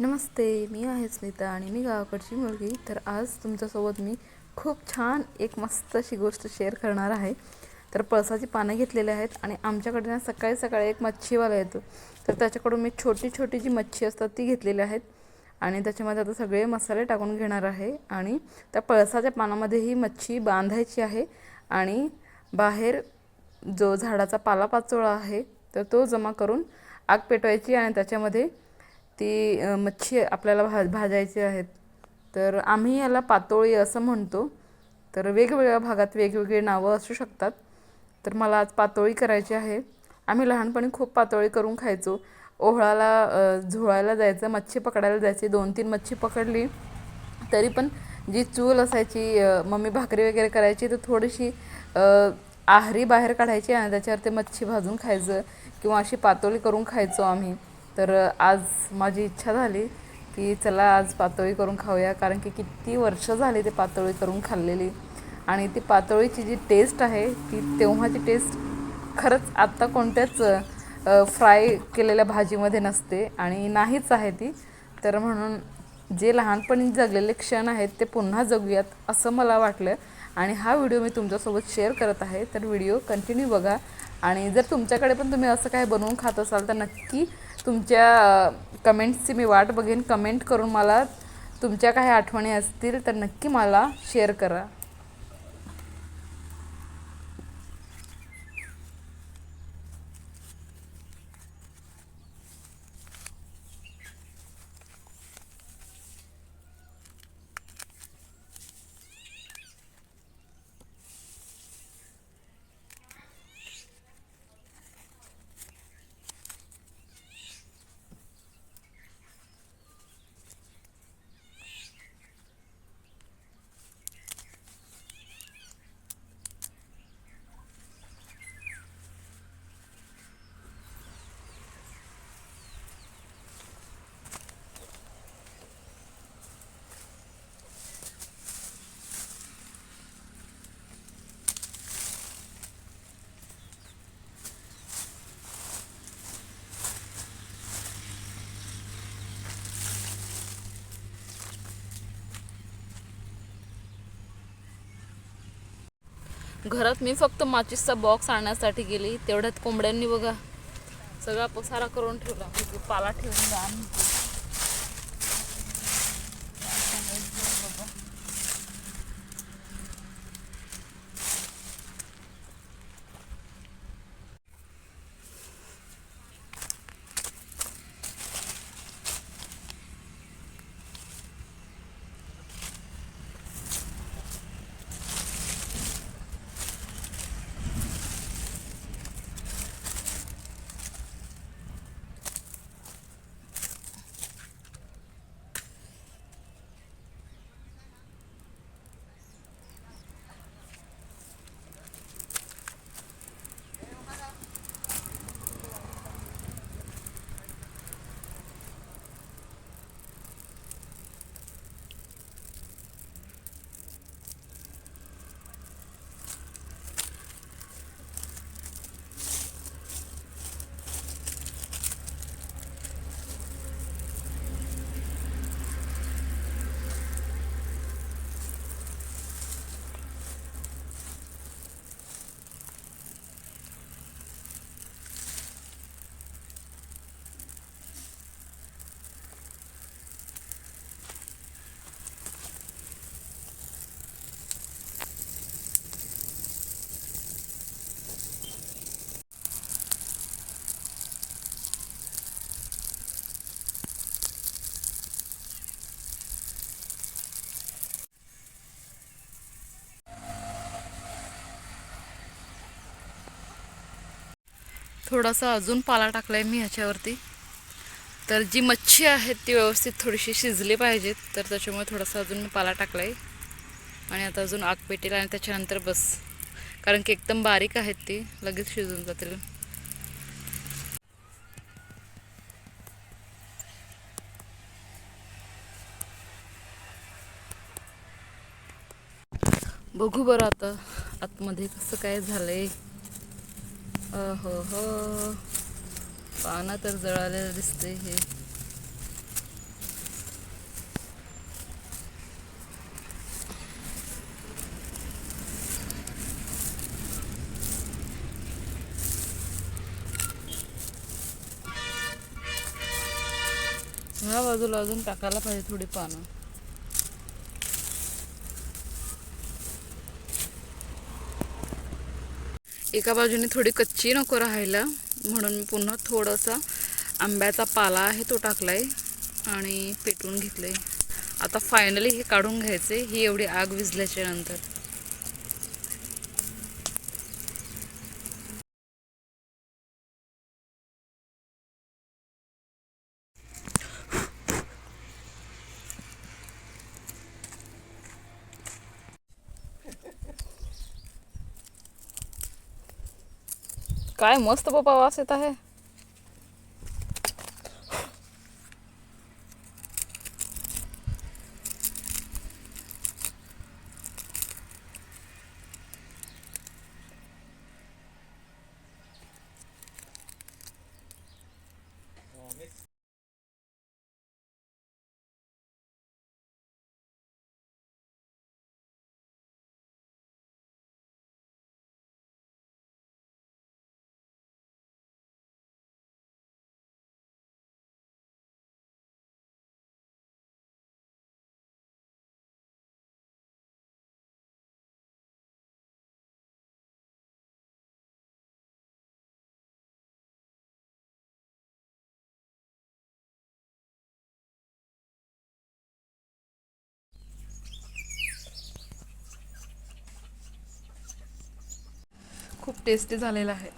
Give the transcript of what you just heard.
नमस्ते मी आहे स्मिता आणि मी गावाकडची मुलगी. तर आज तुमच्यासोबत मी खूप छान एक मस्त अशी गोष्ट शेअर करणार आहे. तर पळसाची पानं घेतलेली आहेत आणि आमच्याकडे ना सकाळी सकाळी एक मच्छीवाला येतो. तर त्याच्याकडून मी छोटी छोटी जी मच्छी असतात ती घेतलेली आहेत आणि त्याच्यामध्ये आता सगळे मसाले टाकून घेणार आहे आणि त्या पळसाच्या पानामध्ये ही मच्छी बांधायची आहे आणि बाहेर जो झाडाचा पालापाचोळा आहे तर तो जमा करून आग पेटवायची आणि त्याच्यामध्ये ती मच्छी आपल्याला भा भाजायची आहेत. तर आम्ही याला पातोळी असं म्हणतो. तर वेगवेगळ्या भागात वेगवेगळी नावं असू शकतात. तर मला आज पातोळी करायची आहे. आम्ही लहानपणी खूप पातोळी करून खायचो. ओहळाला झुळायला झोळायला जायचं मच्छी पकडायला जायची दोन तीन मच्छी पकडली. तरी पण जी चूल असायची मम्मी भाकरी वगैरे करायची तर थोडीशी आहारी बाहेर काढायची आणि त्याच्यावर ते मच्छी भाजून खायचं किंवा अशी पातोळी करून खायचो आम्ही. तर आज माझी इच्छा झाली की चला आज पातोळी करून खाऊया कारण की किती वर्ष झाली ते पातोळी करून खाल्लेली. आणि ती पातोळीची जी टेस्ट आहे ती तेव्हाची टेस्ट खरंच आत्ता कोणत्याच फ्राय केलेल्या भाजीमध्ये नसते आणि नाहीच आहे ती. तर म्हणून जे लहानपणी जगलेले क्षण आहेत ते पुन्हा जगूयात असं मला वाटलं. आणि हा व्हिडिओ मी तुमच्यासोबत शेअर करत आहे तर व्हिडिओ कंटिन्यू बघा. आणि जर तुमच्याकडे पण तुम्ही असं काही बनवून खात असाल तर नक्की तुमच्या कमेंट्सची मी वाट बघेन. कमेंट करून मला तुमच्या काही आठवणी असतील तर नक्की मला शेअर करा. घरात मी फक्त माचीसचा बॉक्स आणण्यासाठी गेली. तेवढ्यात कोंबड्यांनी बघा सगळा पसारा करून ठेवला. पाला ठेवून जा थोडासा अजून पाला टाकलाय मी ह्याच्यावरती. तर जी मच्छी आहे ती व्यवस्थित थोडीशी शिजली पाहिजेत तर त्याच्यामुळे थोडासा अजून मी पाला टाकलाय. आणि आता अजून आग पेटेल आणि त्याच्यानंतर बस. कारण की एकदम बारीक आहेत ती लगेच शिजून जातील. बघू बरं आता आतमध्ये कसं काय झालं आहे हो हो. पानं तर जळालेलं दिसते हे. ह्या बाजूला अजून टाकायला पाहिजे थोडी पानं. एका बाजूने थोडी कच्ची नको राहायला म्हणून मी पुन्हा थोडासा आंब्याचा पाला आहे तो टाकलाय आणि पेटवून घेतलंय. आता फायनली हे काढून घ्यायचे ही एवढी आग विजल्याच्या नंतर. काय मस्त पप्पा वास येत आहे. खूप टेस्टी झालेला आहे.